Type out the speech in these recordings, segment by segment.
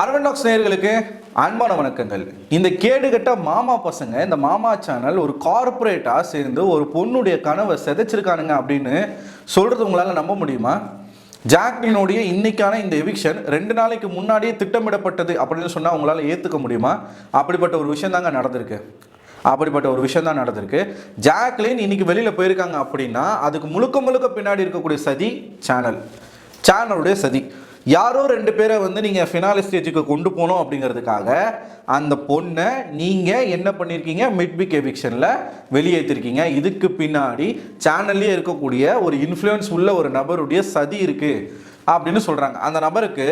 அரவண்டாக்ஸ் நேர்களுக்கு அன்பான வணக்கங்கள். இந்த கேடுகட்ட மாமா பசங்க இந்த மாமா சேனல் ஒரு கார்ப்பரேட்டாக சேர்ந்து ஒரு பொண்ணுடைய கனவை சிதைச்சிருக்கானுங்க அப்படின்னு சொல்கிறது உங்களால் நம்ப முடியுமா? ஜாக்லினுடைய இன்னைக்கான இந்த எவிக்ஷன் ரெண்டு நாளைக்கு முன்னாடியே திட்டமிடப்பட்டது அப்படின்னு சொன்னால் உங்களால் ஏற்றுக்க முடியுமா? அப்படிப்பட்ட ஒரு விஷயம் தாங்க நடந்திருக்கு. அப்படிப்பட்ட ஒரு விஷயம் தான் நடந்திருக்கு. ஜாக்லின் இன்னைக்கு வெளியில் போயிருக்காங்க அப்படின்னா அதுக்கு முழுக்க முழுக்க பின்னாடி இருக்கக்கூடிய சதி சேனல் சேனலுடைய சதி. யாரோ ரெண்டு பேரை வந்து நீங்கள் ஃபினாலி ஸ்டேஜுக்கு கொண்டு போகணும் அப்படிங்கிறதுக்காக அந்த பொண்ணை நீங்கள் என்ன பண்ணியிருக்கீங்க மிட்பிக் எவிக்ஷனில் வெளியேற்றிருக்கீங்க. இதுக்கு பின்னாடி சேனல்லே இருக்கக்கூடிய ஒரு இன்ஃப்ளூயன்ஸ் உள்ள ஒரு நபருடைய சதி இருக்குது அப்படின்னு சொல்கிறாங்க அந்த நபருக்கு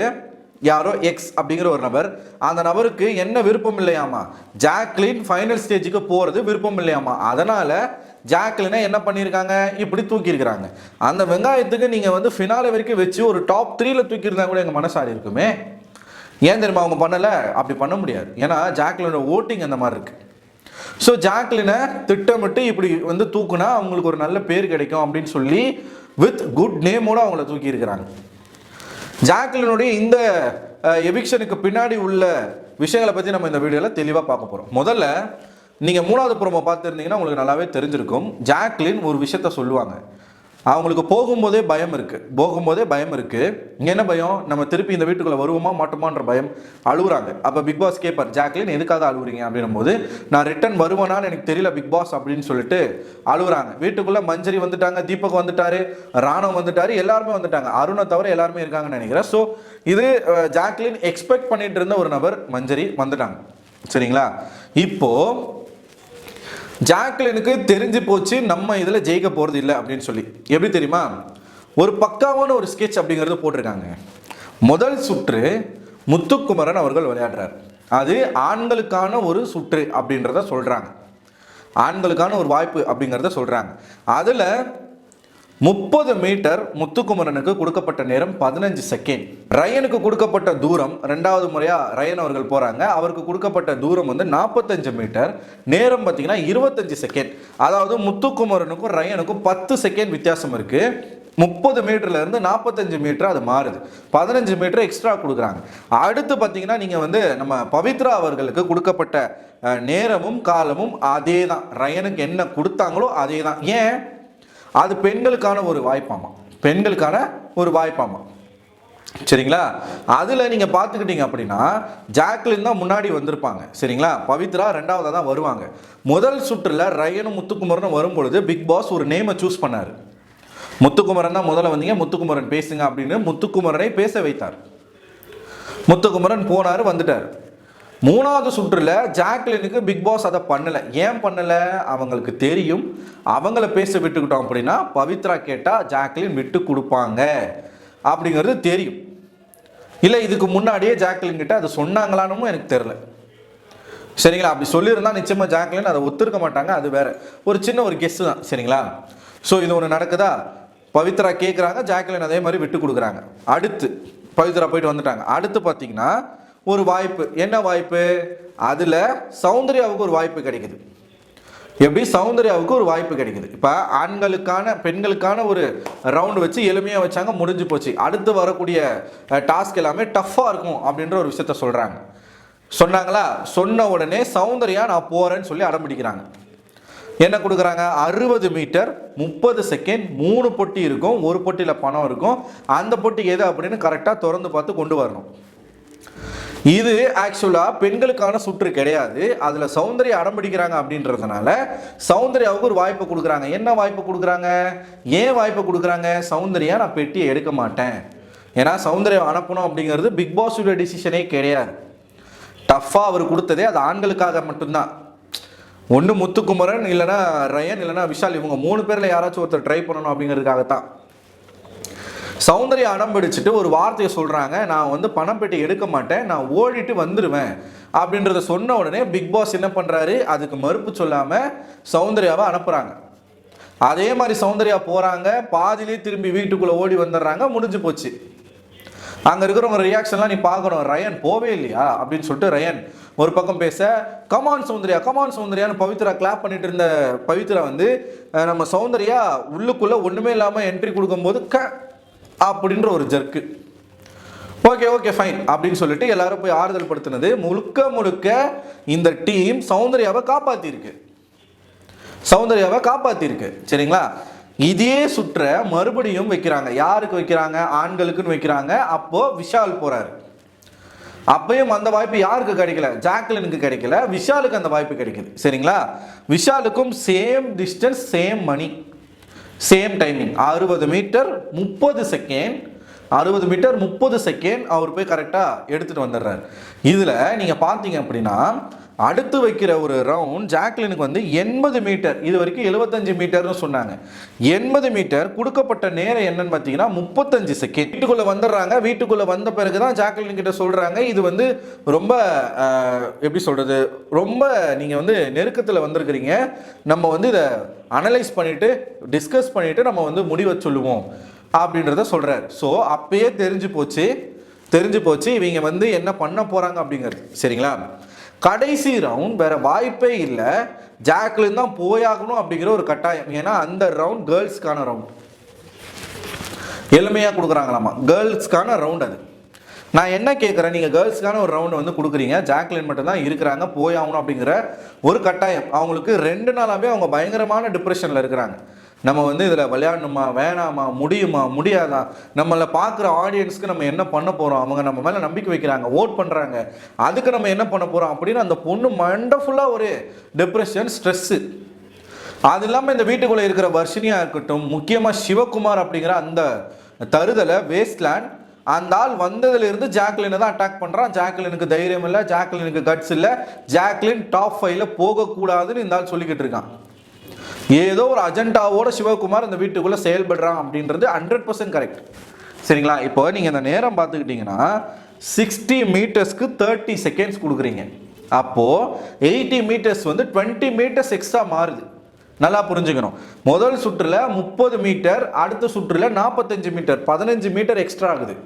யாரோ எக்ஸ் அப்படிங்கிற ஒரு நபர். அந்த நபருக்கு என்ன விருப்பம் இல்லையாமா? ஜாக்லின் ஃபைனல் ஸ்டேஜுக்கு போகிறது விருப்பம் இல்லையாமா? அதனால் ஜாக்லினை என்ன பண்ணியிருக்காங்க இப்படி தூக்கியிருக்கிறாங்க. அந்த வெங்காயத்துக்கு நீங்கள் வந்து ஃபினாலே வரைக்கும் வச்சு ஒரு டாப் த்ரீல தூக்கியிருந்தா கூட எங்கள் மனசாரி இருக்குமே? ஏன் தெரியுமா அவங்க பண்ணலை? அப்படி பண்ண முடியாது. ஏன்னா ஜாக்லினோட ஓட்டிங் அந்த மாதிரி இருக்குது ஸோ ஜாக்லினை திட்டமிட்டு இப்படி வந்து தூக்குனா அவங்களுக்கு ஒரு நல்ல பேர் கிடைக்கும் அப்படின்னு சொல்லி வித் குட் நேமோட அவங்கள தூக்கியிருக்கிறாங்க. ஜாக்லினுடைய இந்த எவிக்ஷனுக்கு பின்னாடி உள்ள விஷயங்களை பற்றி நம்ம இந்த வீடியோவில் தெளிவாக பார்க்க போகிறோம் முதல்ல நீங்கள் மூணாவது புறமை பார்த்துருந்தீங்கன்னா உங்களுக்கு நல்லாவே தெரிஞ்சிருக்கும். ஜாக்லின் ஒரு விஷயத்த சொல்லுவாங்க. அவங்களுக்கு போகும்போதே பயம் இருக்குது போகும்போதே பயம் இருக்குது இங்கே என்ன பயம்? நம்ம திருப்பி இந்த வீட்டுக்குள்ளே வருவோமா மாட்டோமான்ற பயம் அழுகுறாங்க அப்போ பிக் பாஸ் கேட்பார் ஜாக்லின் எதுக்காக அழுகுறீங்க அப்படின்னும் போது நான் ரிட்டன் வருவேனான்னு எனக்கு தெரியல பிக் பாஸ் அப்படின்னு சொல்லிட்டு அழுகுறாங்க வீட்டுக்குள்ளே மஞ்சரி வந்துட்டாங்க தீபக் வந்துட்டாரு ராணவ் வந்துட்டாரு எல்லாருமே வந்துட்டாங்க. அருணை தவிர எல்லாருமே இருக்காங்கன்னு நினைக்கிறேன். ஸோ இது ஜாக்லின் எக்ஸ்பெக்ட் பண்ணிட்டு இருந்த ஒரு நபர் மஞ்சரி வந்துட்டாங்க. சரிங்களா? இப்போது ஜாக்லினுக்கு தெரிஞ்சு போச்சு நம்ம இதில் ஜெயிக்க போகிறது இல்லை அப்படின்னு சொல்லி. எப்படி தெரியுமா? ஒரு பக்காவான ஒரு ஸ்கெட்ச் அப்படிங்கிறது போட்டிருக்காங்க. முதல் சுற்று முத்துக்குமரன் அவர்கள் விளையாடுறார். அது ஆண்களுக்கான ஒரு சுற்று அப்படின்றத சொல்கிறாங்க ஆண்களுக்கான ஒரு வாய்ப்பு அப்படிங்கிறத சொல்கிறாங்க அதில் முப்பது மீட்டர் முத்துக்குமரனுக்கு கொடுக்கப்பட்ட நேரம் பதினஞ்சு செகண்ட் ரயனுக்கு கொடுக்கப்பட்ட தூரம் ரெண்டாவது முறையாக ரயன் அவர்கள் போகிறாங்க அவருக்கு கொடுக்கப்பட்ட தூரம் வந்து நாற்பத்தஞ்சு மீட்டர். நேரம் பார்த்தீங்கன்னா இருபத்தஞ்சு செகண்ட் அதாவது முத்துக்குமரனுக்கும் ரயனுக்கும் பத்து செகண்ட் வித்தியாசம் இருக்குது முப்பது மீட்டர்லேருந்து நாற்பத்தஞ்சு மீட்டர் அது மாறுது. பதினஞ்சு மீட்டர் எக்ஸ்ட்ரா கொடுக்குறாங்க. அடுத்து பார்த்தீங்கன்னா நீங்கள் வந்து நம்ம பவித்ரா அவர்களுக்கு கொடுக்கப்பட்ட நேரமும் காலமும் அதே தான் ரயனுக்கு என்ன கொடுத்தாங்களோ அதே தான் ஏன்? அது பெண்களுக்கான ஒரு வாய்ப்பாமா? பெண்களுக்கான ஒரு வாய்ப்பாமா? சரிங்களா? அதில் நீங்கள் பார்த்துக்கிட்டீங்க அப்படின்னா ஜாக்லின் தான் முன்னாடி வந்திருப்பாங்க. சரிங்களா? பவித்ரா ரெண்டாவதாக தான் வருவாங்க. முதல் சுற்றில் ரயனும் முத்துக்குமரனும் வரும்பொழுது பிக் பாஸ் ஒரு நேமை சூஸ் பண்ணார். முத்துக்குமரன் தான் முதல்ல வந்தீங்க முத்துக்குமரன் பேசுங்க அப்படின்னு முத்துக்குமரனை பேச வைத்தார். முத்துக்குமரன் போனார் வந்துட்டார். மூணாவது சுற்றுல ஜாக்லினுக்கு பிக் பாஸ் அதை பண்ணலை. ஏன் பண்ணலை? அவங்களுக்கு தெரியும். அவங்கள பேச விட்டுக்கிட்டோம் அப்படின்னா பவித்ரா கேட்டால் ஜாக்லின் விட்டு கொடுப்பாங்க அப்படிங்கிறது தெரியும். இல்லை இதுக்கு முன்னாடியே ஜாக்லின் கிட்ட அதை சொன்னாங்களான்னு எனக்கு தெரில சரிங்களா? அப்படி சொல்லியிருந்தா நிச்சயமாக ஜாக்லின் அதை ஒத்துருக்க மாட்டாங்க. அது வேற. ஒரு சின்ன ஒரு கெஸ்ட் தான். சரிங்களா? ஸோ இது ஒன்று நடக்குதா? பவித்ரா கேட்குறாங்க ஜாக்லின் அதே மாதிரி விட்டு கொடுக்குறாங்க. அடுத்து பவித்ரா போயிட்டு வந்துட்டாங்க. அடுத்து பார்த்தீங்கன்னா ஒரு வாய்ப்பு. என்ன வாய்ப்பு? அதில் சௌந்தர்யாவுக்கு ஒரு வாய்ப்பு கிடைக்குது. எப்படி? சௌந்தர்யாவுக்கு ஒரு வாய்ப்பு கிடைக்குது. இப்போ ஆண்களுக்கான பெண்களுக்கான ஒரு ரவுண்டு வச்சு எளிமையாக வச்சாங்க முடிஞ்சு போச்சு. அடுத்து வரக்கூடிய டாஸ்க் எல்லாமே டஃப்பாக இருக்கும் அப்படின்ற ஒரு விஷயத்த சொல்கிறாங்க சொன்னாங்களா? சொன்ன உடனே சௌந்தர்யா நான் போகிறேன்னு சொல்லி அடம்பிடிக்கிறாங்க என்ன கொடுக்குறாங்க? அறுபது மீட்டர் முப்பது செகண்ட் மூணு பொட்டி இருக்கும் ஒரு பொட்டியில் பணம் இருக்கும். அந்த பொட்டி எது அப்படின்னு கரெக்டாக திறந்து பார்த்து கொண்டு வரணும். இது ஆக்சுவலாக பெண்களுக்கான சுற்று கிடையாது. அதில் சௌந்தர்யா அடம்பிடிக்கிறாங்க அப்படின்றதுனால சௌந்தர்யாவுக்கு ஒரு வாய்ப்பு கொடுக்குறாங்க. என்ன வாய்ப்பு கொடுக்குறாங்க? ஏன் வாய்ப்பு கொடுக்குறாங்க? சௌந்தர்யா நான் பெட்டியை எடுக்க மாட்டேன். ஏன்னா சௌந்தர்யம் அனுப்பணும் அப்படிங்கிறது பிக் பாஸுடைய டிசிஷனே கிடையாது. டஃப்பாக அவர் கொடுத்ததே அது ஆண்களுக்காக மட்டும்தான். ஒன்று முத்துக்குமரன் இல்லைனா ரயன் இல்லைனா விஷால் இவங்க மூணு பேரில் யாராச்சும் ஒருத்தர் ட்ரை பண்ணணும் அப்படிங்கிறதுக்காகத்தான். சௌந்தர்யா அடம் பிடிச்சிட்டு ஒரு வார்த்தையை சொல்கிறாங்க நான் வந்து பணம் பெட்டி எடுக்க மாட்டேன் நான் ஓடிட்டு வந்துடுவேன் அப்படின்றத சொன்ன உடனே பிக் பாஸ் என்ன பண்ணுறாரு அதுக்கு மறுப்பு சொல்லாமல் சௌந்தர்யாவை அனுப்புகிறாங்க அதே மாதிரி சௌந்தர்யா போகிறாங்க பாதிலே திரும்பி வீட்டுக்குள்ளே ஓடி வந்துடுறாங்க முடிஞ்சு போச்சு. அங்கே இருக்கிறவங்க ரியாக்ஷன்லாம் நீ பார்க்கணும் ரயன் போவே இல்லையா? அப்படின்னு சொல்லிட்டு ரயன் ஒரு பக்கம் பேச come on Soundarya come on சௌந்தர்யான்னு Pavithra clap பண்ணிட்டு இருந்த பவித்ரா வந்து நம்ம சௌந்தர்யா உள்ளுக்குள்ளே ஒன்றுமே இல்லாமல் என்ட்ரி கொடுக்கும்போது க அப்படின்ற ஒரு ஜர்க்கு ஓகே ஓகே ஃபைன் அப்படின்னு சொல்லிட்டு எல்லாரும் போய் ஆறுதல் படுத்தினது முழுக்க முழுக்க இந்த டீம் சௌந்தர்யாவை காப்பாத்திருக்கு சௌந்தர்யாவை காப்பாத்திருக்கு சரிங்களா? இதே சுற்ற மறுபடியும் வைக்கிறாங்க. யாருக்கு வைக்கிறாங்க? ஆண்களுக்குன்னு வைக்கிறாங்க. அப்போ விஷால் போறாரு. அப்பயும் அந்த வாய்ப்பு யாருக்கு கிடைக்கல? ஜாக்லினுக்கு கிடைக்கல. விஷாலுக்கு அந்த வாய்ப்பு கிடைக்குது. சரிங்களா? விஷாலுக்கும் சேம் டிஸ்டன்ஸ் சேம் மணி சேம் டைமிங் அறுபது மீட்டர் முப்பது செகண்ட் அறுபது மீட்டர் முப்பது செகண்ட் அவர் போய் கரெக்டாக எடுத்துகிட்டு வந்துடுறாரு. இதில் நீங்கள் பார்த்தீங்க அப்படின்னா அடுத்து வைக்கிற ஒரு ரவுண்ட் ஜாக்லினுக்கு வந்து எண்பது மீட்டர். இது வரைக்கும் எழுபத்தஞ்சு மீட்டர்னு சொன்னாங்க. எண்பது மீட்டர் கொடுக்கப்பட்ட நேரம் என்னன்னு பார்த்தீங்கன்னா முப்பத்தஞ்சு செகண்ட் வீட்டுக்குள்ளே வந்துடுறாங்க. வீட்டுக்குள்ளே வந்த பிறகு தான் ஜாக்லின் கிட்ட சொல்கிறாங்க இது வந்து ரொம்ப எப்படி சொல்கிறது ரொம்ப நீங்கள் வந்து நெருக்கத்தில் வந்திருக்கிறீங்க. நம்ம வந்து இதை அனலைஸ் பண்ணிவிட்டு டிஸ்கஸ் பண்ணிவிட்டு நம்ம வந்து முடிவை சொல்லுவோம் அப்படின்றத சொல்கிறார் ஸோ அப்பயே தெரிஞ்சு போச்சு. தெரிஞ்சு போச்சு. இவங்க வந்து என்ன பண்ண போகிறாங்க அப்படிங்கிறது. சரிங்களா? கடைசி ரவுண்ட் வேற வாய்ப்பே இல்லை. ஜாக்லின் தான் போயாகணும் அப்படிங்கிற ஒரு கட்டாயம். ஏன்னா அந்த ரவுண்ட் கேர்ள்ஸ்க்கான ரவுண்ட் எளிமையாக கொடுக்குறாங்களாமா? கேர்ள்ஸ்க்கான ரவுண்ட் அது. நான் என்ன கேட்குறேன் நீங்கள் கேர்ள்ஸ்க்கான ஒரு ரவுண்ட் வந்து கொடுக்குறீங்க. ஜாக்லின் மட்டும் தான் இருக்கிறாங்க போயாகணும் அப்படிங்கிற ஒரு கட்டாயம். அவங்களுக்கு ரெண்டு நாளாகவே அவங்க பயங்கரமான டிப்ரெஷனில் இருக்கிறாங்க. நம்ம வந்து இதில் விளையாடணுமா வேணாமா முடியுமா முடியாதா? நம்மளை பார்க்குற ஆடியன்ஸ்க்கு நம்ம என்ன பண்ண போகிறோம் அவங்க நம்ம மேலே நம்பிக்கை வைக்கிறாங்க ஓட் பண்ணுறாங்க அதுக்கு நம்ம என்ன பண்ண போகிறோம் அப்படின்னு அந்த பொண்ணு மண்டஃபுல்லாக ஒரு டிப்ரெஷன் ஸ்ட்ரெஸ்ஸு அது இல்லாமல் இந்த வீட்டுக்குள்ளே இருக்கிற வர்ஷினியாக இருக்கட்டும் முக்கியமாக சிவகுமார் அப்படிங்கிற அந்த தருதலை வேஸ்ட்லேண்ட் அந்த ஆள் வந்ததுலேருந்து ஜாக்லினை தான் அட்டாக் பண்ணுறான் ஜாக்லினுக்கு தைரியம் இல்லை ஜாக்லினுக்கு கட்ஸ் இல்லை. ஜாக்லின் டாப் ஃபைவ்ல போகக்கூடாதுன்னு இந்த ஆள் சொல்லிக்கிட்டு இருக்கான். ஏதோ ஒரு அஜெண்டாவோட சிவகுமார் அந்த வீட்டுக்குள்ளே செயல்படுறான் அப்படின்றது ஹண்ட்ரட் பர்சன்ட் கரெக்ட் சரிங்களா? இப்போ நீங்கள் இந்த நேரம் பார்த்துக்கிட்டிங்கன்னா சிக்ஸ்டி மீட்டர்ஸ்க்கு தேர்ட்டி செகண்ட்ஸ் கொடுக்குறீங்க. அப்போது எயிட்டி மீட்டர்ஸ் வந்து டுவெண்ட்டி மீட்டர்ஸ் எக்ஸ்ட்ரா மாறுது. நல்லா புரிஞ்சுக்கணும். முதல் சுற்றுல முப்பது மீட்டர் அடுத்த சுற்றுல நாற்பத்தஞ்சு மீட்டர் பதினஞ்சு மீட்டர் எக்ஸ்ட்ரா ஆகுது.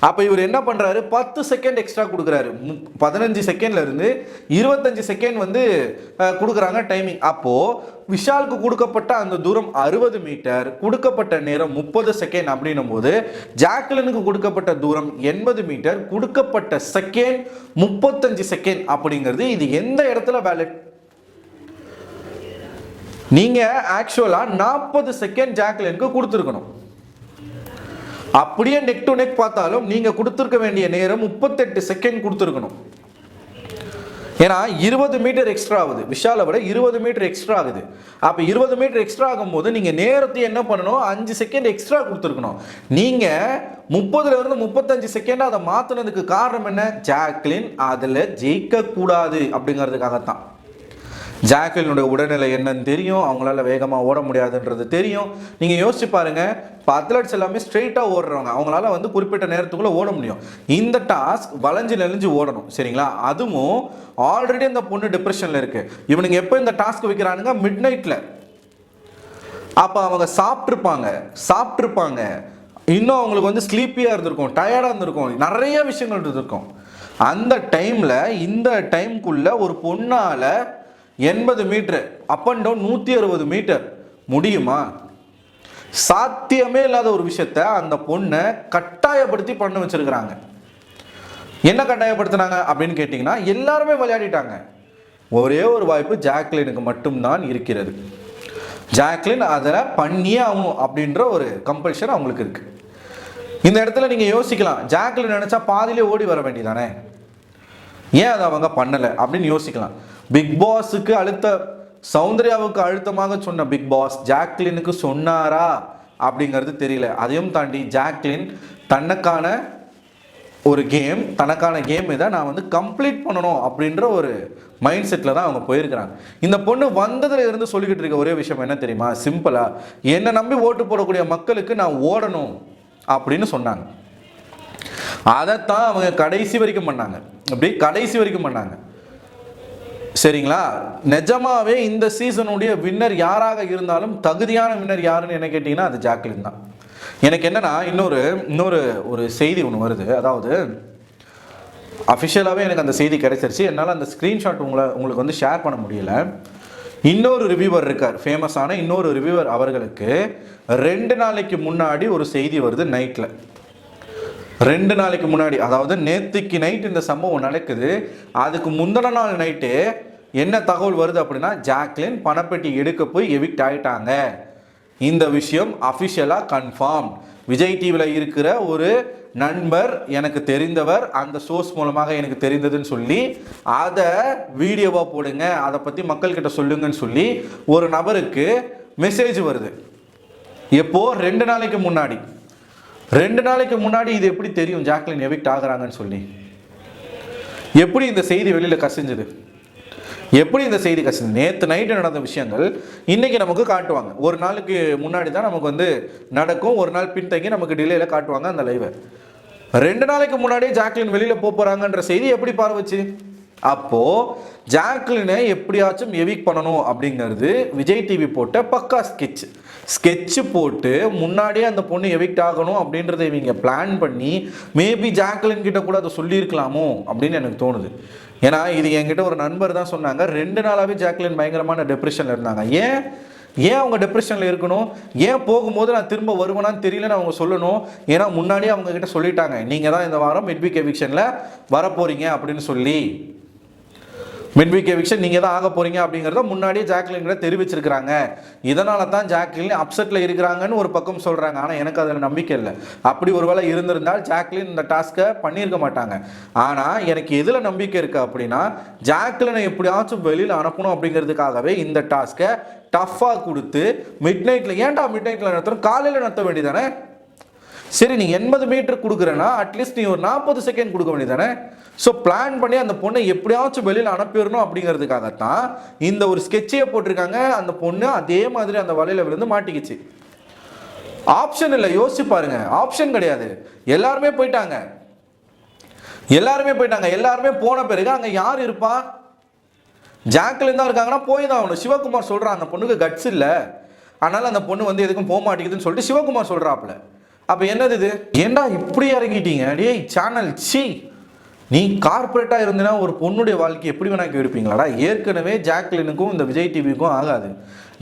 அப்போ இவர் என்ன பண்ணுறாரு பத்து செகண்ட் எக்ஸ்ட்ரா கொடுக்குறாரு. மு- பதினஞ்சு செகண்ட்ல இருந்து இருபத்தஞ்சு செகண்ட் வந்து கொடுக்குறாங்க டைமிங் அப்போது விஷாலுக்கு கொடுக்கப்பட்ட அந்த தூரம் அறுபது மீட்டர் கொடுக்கப்பட்ட நேரம் முப்பது செகண்ட் அப்படின்னும் போது ஜாக்லினுக்கு கொடுக்கப்பட்ட தூரம் எண்பது மீட்டர் கொடுக்கப்பட்ட செகண்ட் முப்பத்தஞ்சு செகண்ட் அப்படிங்கிறது இது எந்த இடத்துல வேலிட் நீங்கள் ஆக்சுவலாக நாற்பது செகண்ட் ஜாக்லினுக்கு கொடுத்துருக்கணும். அப்படியே நெக் டு நெக் பார்த்தாலும் நீங்கள் கொடுத்துருக்க வேண்டிய நேரம் முப்பத்தெட்டு செகண்ட் கொடுத்துருக்கணும். ஏன்னா இருபது மீட்டர் எக்ஸ்ட்ரா ஆகுது. விஷாலை விட இருபது மீட்டர் எக்ஸ்ட்ரா ஆகுது. அப்போ இருபது மீட்டர் எக்ஸ்ட்ரா ஆகும்போது நீங்கள் நேரத்தை என்ன பண்ணணும்? அஞ்சு செகண்ட் எக்ஸ்ட்ரா கொடுத்துருக்கணும். நீங்கள் முப்பதுலேருந்து முப்பத்தஞ்சு செகண்ட் அதை மாற்றினதுக்கு காரணம் என்ன? ஜாக்லின் அதில் ஜெயிக்கக்கூடாது அப்படிங்கிறதுக்காகத்தான். ஜாக்கலினுடைய உடல்நிலை என்னன்னு தெரியும். அவங்களால வேகமாக ஓட முடியாதுன்றது தெரியும். நீங்கள் யோசிச்சு பாருங்க. இப்போ அத்லட்ஸ் எல்லாமே ஸ்ட்ரெயிட்டாக ஓடுறவங்க. அவங்களால வந்து குறிப்பிட்ட நேரத்துக்குள்ளே ஓட முடியும். இந்த டாஸ்க் வளைஞ்சு நெளிஞ்சு ஓடணும். சரிங்களா? அதுவும் ஆல்ரெடி அந்த பொண்ணு டிப்ரெஷனில் இருக்குது இவனுங்க எப்போ இந்த டாஸ்க் வைக்கிறானுங்க? மிட் நைட்டில் அப்போ அவங்க சாப்பிட்ருப்பாங்க சாப்பிட்ருப்பாங்க இன்னும் அவங்களுக்கு வந்து ஸ்லீப்பியாக இருந்திருக்கும். டயர்டாக இருந்திருக்கும். நிறைய விஷயங்கள் இருந்திருக்கும். அந்த டைமில் இந்த டைம்குள்ளே ஒரு பொண்ணால் எண்பது மீட்ரு அப் அண்ட் டவுன் நூற்றி அறுபது மீட்டர். முடியுமா? சாத்தியமே இல்லாத ஒரு விஷயத்த அந்த பொண்ணை கட்டாயப்படுத்தி பண்ண வச்சுருக்கிறாங்க. என்ன கட்டாயப்படுத்தினாங்க அப்படின்னு கேட்டிங்கன்னா எல்லாருமே விளையாடிட்டாங்க. ஒரே ஒரு வாய்ப்பு ஜாக்லினுக்கு மட்டும்தான் இருக்கிறது. ஜாக்லின் அதில் பண்ணியே ஆகணும் அப்படின்ற ஒரு கம்பல்ஷன் அவங்களுக்கு இருக்குது இந்த இடத்துல நீங்கள் யோசிக்கலாம் ஜாக்லின் நினச்சா பாதியிலே ஓடி வர வேண்டியதானே? ஏன் அதை அவங்க பண்ணலை அப்படின்னு யோசிக்கலாம். பிக் பாஸுக்கு அழுத்த சௌந்தர்யாவுக்கு அழுத்தமாக சொன்ன பிக் பாஸ் ஜாக்லினுக்கு சொன்னாரா? அப்படிங்கிறது தெரியல. அதையும் தாண்டி ஜாக்லின் தனக்கான ஒரு கேம் தனக்கான கேம் இதை நான் வந்து கம்ப்ளீட் பண்ணணும் அப்படின்ற ஒரு மைண்ட் செட்டில் தான் அவங்க போயிருக்கிறாங்க. இந்த பொண்ணு வந்ததுல இருந்து சொல்லிக்கிட்டு இருக்க ஒரே விஷயம் என்ன தெரியுமா? சிம்பிளாக என்னை நம்பி ஓட்டு போடக்கூடிய மக்களுக்கு நான் ஓடணும் அப்படின்னு சொன்னாங்க. அதைத்தான் அவங்க கடைசி வரைக்கும் பண்ணாங்க. அப்படி கடைசி வரைக்கும் பண்ணாங்க. சரிங்களா? நிஜமாவே இந்த சீசனுடைய வின்னர் யாராக இருந்தாலும் தகுதியான வின்னர் யாருன்னு என்ன கேட்டிங்கன்னா அது ஜாக்லின் தான். எனக்கு என்னன்னா இன்னொரு இன்னொரு ஒரு செய்தி ஒன்று வருது. அதாவது அஃபிஷியலாகவே எனக்கு அந்த செய்தி கிடைச்சிருச்சு. என்னால் அந்த ஸ்க்ரீன்ஷாட் உங்களை உங்களுக்கு வந்து ஷேர் பண்ண முடியல. இன்னொரு ரிவ்யூவர் இருக்கார் ஃபேமஸான இன்னொரு ரிவ்யூவர் அவர்களுக்கு ரெண்டு நாளைக்கு முன்னாடி ஒரு செய்தி வருது நைட்டில் ரெண்டு நாளைக்கு முன்னாடி அதாவது நேற்றுக்கு நைட் இந்த சம்பவம் நடக்குது. அதுக்கு முந்தின நாள் நைட்டு என்ன தகவல் வருது அப்படின்னா ஜாக்லின் பணப்பெட்டி எடுக்க போய் எவிக்ட் ஆகிட்டாங்க இந்த விஷயம் அஃபிஷியலாக கன்ஃபார்ம் விஜய் டிவியில் இருக்கிற ஒரு நண்பர் எனக்கு தெரிந்தவர் அந்த சோர்ஸ் மூலமாக எனக்கு தெரிந்ததுன்னு சொல்லி அதை வீடியோவாக போடுங்க அதை பற்றி மக்கள்கிட்ட சொல்லுங்கன்னு சொல்லி ஒரு நபருக்கு மெசேஜ் வருது. எப்போது ரெண்டு நாளைக்கு முன்னாடி. ரெண்டு நாளைக்கு முன்னாடி இது எப்படி தெரியும்? ஜாக்லின் எவிக்ட் ஆகுறாங்கன்னு சொல்லி. எப்படி இந்த செய்தி வெளியில் கசிஞ்சுது? எப்படி இந்த செய்தி கசிந்து நேற்று நைட்டு நடந்த விஷயங்கள் இன்னைக்கு நமக்கு காட்டுவாங்க. ஒரு நாளுக்கு முன்னாடி தான் நமக்கு வந்து நடக்கும். ஒரு நாள் பின்தங்கி நமக்கு டிலேல காட்டுவாங்க அந்த லைவை ரெண்டு நாளைக்கு முன்னாடியே ஜாக்லின் வெளியில் போக போகிறாங்கன்ற செய்தி எப்படி பார்வச்சு? அப்போ ஜாக்லினை எப்படியாச்சும் எவிக் பண்ணணும் அப்படிங்கிறது விஜய் டிவி போட்ட பக்கா ஸ்கெட்ச் ஸ்கெட்சு போட்டு முன்னாடியே அந்த பொண்ணு எவிக்ட் ஆகணும் அப்படின்றத இவங்க பிளான் பண்ணி மேபி ஜாக்லின் கிட்ட கூட அதை சொல்லியிருக்கலாமோ அப்படின்னு எனக்கு தோணுது. ஏன்னா இது என்கிட்ட ஒரு நண்பர் தான் சொன்னாங்க. ரெண்டு நாளாகவே ஜாக்லின் பயங்கரமான டிப்ரெஷனில் இருந்தாங்க. ஏன்? ஏன் அவங்க டிப்ரெஷனில் இருக்கணும்? ஏன் போகும்போது நான் திரும்ப வருவேனான்னு தெரியலன்னு அவங்க சொல்லணும். ஏன்னா முன்னாடியே அவங்கக்கிட்ட சொல்லிட்டாங்க. நீங்கள் தான் இந்த வாரம் மிட்வீக் எவிக்ஷனில் வரப்போகிறீங்க அப்படின்னு சொல்லி. மிட்வீக் எவிக்ஷன் நீங்கள் தான் ஆக போகிறீங்க அப்படிங்கிறத முன்னாடியே ஜாக்லின் கிட்ட தெரிவிச்சிருக்கிறாங்க. இதனால தான் ஜாக்லின் அப்செட்டில் இருக்கிறாங்கன்னு ஒரு பக்கம் சொல்கிறாங்க ஆனால் எனக்கு அதில் நம்பிக்கை இல்லை. அப்படி ஒருவேளை இருந்திருந்தால் ஜாக்லின் இந்த டாஸ்க்கை பண்ணியிருக்க மாட்டாங்க. ஆனால் எனக்கு எதில் நம்பிக்கை இருக்குது அப்படின்னா ஜாக்லினை எப்படியாச்சும் வெளியில் அனுப்பணும் அப்படிங்கிறதுக்காகவே இந்த டாஸ்க்கை டஃப்பாக கொடுத்து மிட் நைட்டில் ஏன்டா மிட் நைட்டில் நடத்தணும்? காலையில் நடத்த வேண்டியதானே சரி நீ எண்பது மீட்டர் கொடுக்குறேன்னா அட்லீஸ்ட் நீ ஒரு நாற்பது செகண்ட் கொடுக்க வேண்டியதானே ஸோ பிளான் பண்ணி அந்த பொண்ணை எப்படியாச்சும் வெளியில் அனுப்பிடணும் அப்படிங்கிறதுக்காகத்தான் இந்த ஒரு ஸ்கெட்சியை போட்டிருக்காங்க. அந்த பொண்ணு அதே மாதிரி அந்த வலையில் விழுந்து மாட்டிக்கிச்சு. ஆப்ஷன் இல்லை யோசிச்சு பாருங்க. ஆப்ஷன் கிடையாது. எல்லாருமே போயிட்டாங்க. எல்லாருமே போயிட்டாங்க. எல்லாருமே போன பிறகு அங்கே யார் இருப்பா? ஜாக்லின் தான் இருக்காங்கன்னா போய் தான் ஆகணும். சிவகுமார் சொல்கிறான் அந்த பொண்ணுக்கு கட்ஸ் இல்லை. அதனால் அந்த பொண்ணு வந்து எதுக்கும் போக மாட்டேங்குதுன்னு சொல்லிட்டு சிவகுமார் சொல்கிறாப்புல அப்போ என்னது இது? ஏண்டா இப்படி இறங்கிட்டீங்க? டேய் சேனல் சி. நீ கார்ப்பரேட்டாக இருந்தனா ஒரு பொண்ணுடைய வாழ்க்கை எப்படி வேணா எடுப்பீங்களாடா ஏற்கனவே ஜாக்லினுக்கும் இந்த விஜய் டிவிக்கும் ஆகாது.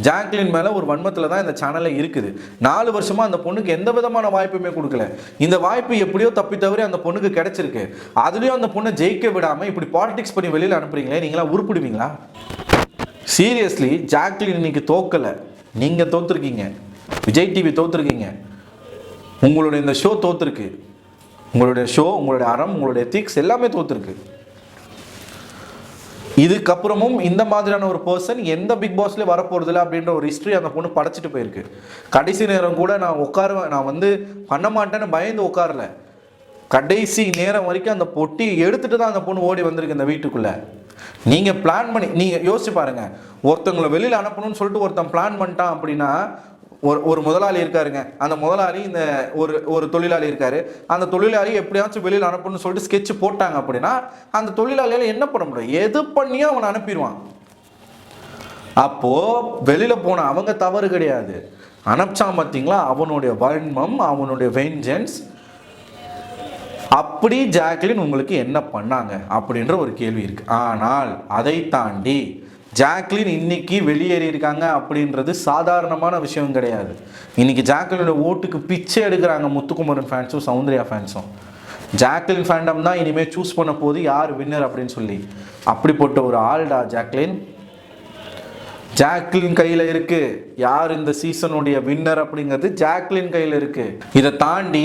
ஜாக்லின் மேலே ஒரு வன்மத்தில் தான் இந்த சேனலில் இருக்குது. நாலு வருஷமாக அந்த பொண்ணுக்கு எந்த விதமான வாய்ப்புமே கொடுக்கல. இந்த வாய்ப்பு எப்படியோ தப்பி தவிர அந்த பொண்ணுக்கு கிடச்சிருக்கு. அதுலேயும் அந்த பொண்ணை ஜெயிக்க விடாமல் இப்படி பாலிடிக்ஸ் பண்ணி வெளியில் அனுப்புறீங்களே நீங்களாம் உருப்பிடுவீங்களா? சீரியஸ்லி ஜாக்லின் இன்னைக்கு தோக்கலை. நீங்கள் தோத்துருக்கீங்க. விஜய் டிவி தோத்துருக்கீங்க. உங்களுடைய இந்த ஷோ தோற்றுருக்கு உங்களுடைய ஷோ உங்களுடைய அறம் உங்களுடைய திக்ஸ் எல்லாமே தோற்றுருக்கு இதுக்கப்புறமும் இந்த மாதிரியான ஒரு பர்சன் எந்த பிக் பாஸ்லேயும் வரப்போறதில்ல அப்படின்ற ஒரு ஹிஸ்ட்ரி அந்த பொண்ணு படைச்சிட்டு போயிருக்கு. கடைசி நேரம் கூட நான் உட்காருவேன் நான் வந்து பண்ண மாட்டேன்னு பயந்து உட்காரல. கடைசி நேரம் வரைக்கும் அந்த பொட்டி எடுத்துட்டு தான் அந்த பொண்ணு ஓடி வந்திருக்கு இந்த வீட்டுக்குள்ளே. நீங்கள் பிளான் பண்ணி நீங்கள் யோசிச்சு பாருங்கள் ஒருத்தங்களை வெளியில் அனுப்பணும்னு சொல்லிட்டு ஒருத்தன் பிளான் பண்ணிட்டான் அப்படின்னா ஒரு ஒரு முதலாளி இருக்காருங்க. அந்த முதலாளி இந்த ஒரு ஒரு தொழிலாளி இருக்காரு. அந்த தொழிலாளி எப்படியாச்சும் வெளியில் அனுப்பணும்னு சொல்லிட்டு ஸ்கெட்ச் போட்டாங்க அப்படின்னா அந்த தொழிலாளியால் என்ன பண்ண முடியும்? எது பண்ணியும் அவனை அனுப்பிடுவான். அப்போது வெளியில் போன அவங்க தவறு கிடையாது. அனுப்பிச்சான் பார்த்தீங்களா? அவனுடைய வன்மம் அவனுடைய வெஞ்சன்ஸ் அப்படி ஜாக்லின் உங்களுக்கு என்ன பண்ணாங்க? அப்படின்ற ஒரு கேள்வி இருக்குது ஆனால் அதை தாண்டி ஜாக்லின் இன்னைக்கு வெளியேறி இருக்காங்க அப்படின்றது சாதாரணமான விஷயம் கிடையாது. இன்னைக்கு ஜாக்லினோட ஓட்டுக்கு பிச்சை எடுக்கிறாங்க முத்துக்குமரன் ஃபேன்ஸும் சௌந்தர்யா ஃபேன்ஸும் ஜாக்லின் ஃபேண்டம் தான் இனிமேல் சூஸ் பண்ண போது யார் வின்னர் அப்படின்னு சொல்லி அப்படிப்பட்ட ஒரு ஆள்டா ஜாக்லின். ஜாக்லின் கையில் இருக்கு. யார் இந்த சீசனுடைய வின்னர் அப்படிங்கிறது ஜாக்லின் கையில் இருக்கு. இதை தாண்டி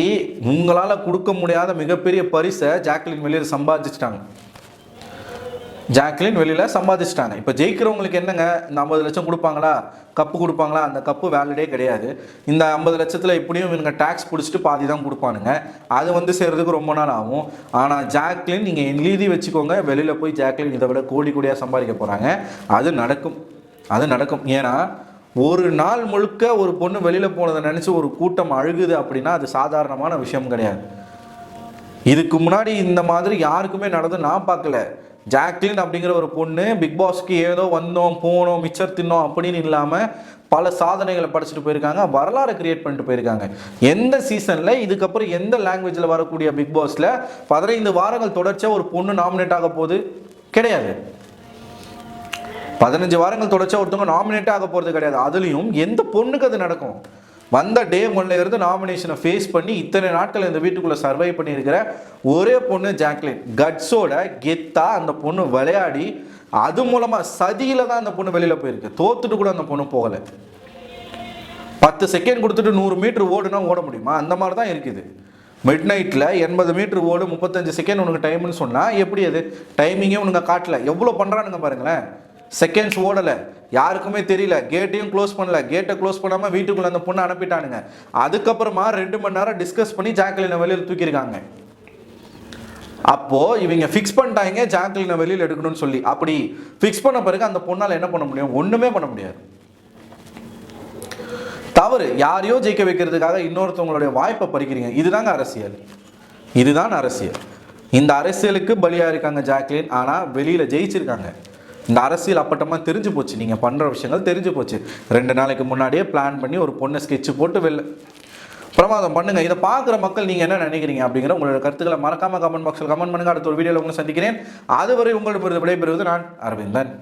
உங்களால் கொடுக்க முடியாத மிகப்பெரிய பரிசை ஜாக்லின் வெளியில் சம்பாதிச்சிட்டாங்க. ஜாக்லின் வெளியில் சம்பாதிச்சிட்டாங்க. இப்போ ஜெயிக்கிறவங்களுக்கு என்னங்க? இந்த ஐம்பது லட்சம் கொடுப்பாங்களா? கப்பு கொடுப்பாங்களா? அந்த கப்பு வேலிடே கிடையாது. இந்த ஐம்பது லட்சத்தில் எப்படியும் இவங்க டேக்ஸ் பிடிச்சிட்டு பாதி தான் கொடுப்பானுங்க. அது வந்து சேர்றதுக்கு ரொம்ப நாள் ஆகும். ஆனால் ஜாக்லின் நீங்கள் எழுதி வச்சுக்கோங்க. வெளியில் போய் ஜாக்லின் இதை விட கோடி கோடியாக சம்பாதிக்க போகிறாங்க அது நடக்கும். அது நடக்கும். ஏன்னா ஒரு நாள் முழுக்க ஒரு பொண்ணு வெளியில் போனதை நினச்சி ஒரு கூட்டம் அழுகுது அப்படின்னா அது சாதாரணமான விஷயம் கிடையாது. இதுக்கு முன்னாடி இந்த மாதிரி யாருக்குமே நடந்து நான் பார்க்கல. ஜாக்லின் அப்படிங்கிற ஒரு பொண்ணு பிக் பாஸ்க்கு ஏதோ வந்தோம் போனோம் மிச்சர் தின்னோம் அப்படின்னு இல்லாமல் பல சாதனைகளை படிச்சுட்டு போயிருக்காங்க வரலாறு கிரியேட் பண்ணிட்டு போயிருக்காங்க. எந்த சீசனில் இதுக்கப்புறம் எந்த லாங்குவேஜில் வரக்கூடிய பிக் பாஸில் பதினைந்து வாரங்கள் தொடர்ச்சியாக ஒரு பொண்ணு நாமினேட் ஆக போகுது? கிடையாது. பதினஞ்சு வாரங்கள் தொடர்ச்சியாக ஒருத்தவங்க நாமினேட் ஆக போகிறது கிடையாது. அதுலேயும் எந்த பொண்ணுக்கு அது நடக்கும்? வந்த டே ஒன்லேருந்து நாமினேஷனை ஃபேஸ் பண்ணி இத்தனை நாட்கள் இந்த வீட்டுக்குள்ளே சர்வை பண்ணியிருக்கிற ஒரே பொண்ணு ஜாக்லின். கட்ஸோட கெத்தா அந்த பொண்ணு விளையாடி அது மூலமாக சதியில் தான் அந்த பொண்ணு வெளியில் போயிருக்கு. தோத்துட்டு கூட அந்த பொண்ணு போகலை. பத்து செகண்ட் கொடுத்துட்டு நூறு மீட்ரு ஓடுனா ஓட முடியுமா? அந்த மாதிரி தான் இருக்குது. மிட் நைட்டில் எண்பது மீட்ரு ஓடு முப்பத்தஞ்சு செகண்ட் உனக்கு டைம்னு சொன்னால் எப்படி அது? டைமிங்கே உனக்கு காட்டல. எவ்வளோ பண்ணுறானுங்க பாருங்களேன். செகண்ட்ஸ் ஓடலை. யாருக்குமே தெரியல. கேட்டையும் க்ளோஸ் பண்ணல. கேட்டை க்ளோஸ் பண்ணாமல் வீட்டுக்குள்ளே அந்த பொண்ணை அனுப்பிட்டானுங்க. அதுக்கப்புறமா ரெண்டு மணி நேரம் டிஸ்கஸ் பண்ணி ஜாக்லினை வெளியில் தூக்கியிருக்காங்க. அப்போ இவங்க ஃபிக்ஸ் பண்ணிட்டாங்க. ஜாக்லினை வெளியில் எடுக்கணும்னு சொல்லி. அப்படி ஃபிக்ஸ் பண்ண பிறகு அந்த பொண்ணால் என்ன பண்ண முடியும்? ஒன்றுமே பண்ண முடியாது. தவறு. யாரையோ ஜெயிக்க வைக்கிறதுக்காக இன்னொருத்தவங்களுடைய வாய்ப்பை பறிக்கிறீங்க. இதுதாங்க அரசியல். இதுதான் அரசியல். இந்த அரசியலுக்கு பலியாக இருக்காங்க ஜாக்லின் ஆனால் வெளியில் ஜெயிச்சிருக்காங்க. இந்த அரசியல் அப்பட்டமாக தெரிஞ்சு போச்சு. நீங்கள் பண்ணுற விஷயங்கள் தெரிஞ்சு போச்சு. ரெண்டு நாளைக்கு முன்னாடியே பிளான் பண்ணி ஒரு பொண்ணை ஸ்கெட்ச் போட்டு வெளில பிரமாதம் பண்ணுங்கள் இதை பார்க்குற மக்கள் நீங்கள் என்ன நினைக்கிறீங்க அப்படிங்கிற உங்களோட கருத்துக்களை மறக்காமல் கமெண்ட் பாக்ஸில் கமெண்ட் பண்ணுங்கள் அடுத்த ஒரு வீடியோவில் உங்களை சந்திக்கிறேன். அதுவரை உங்களோட விடைபெறுவது நான் அரவிந்தன்.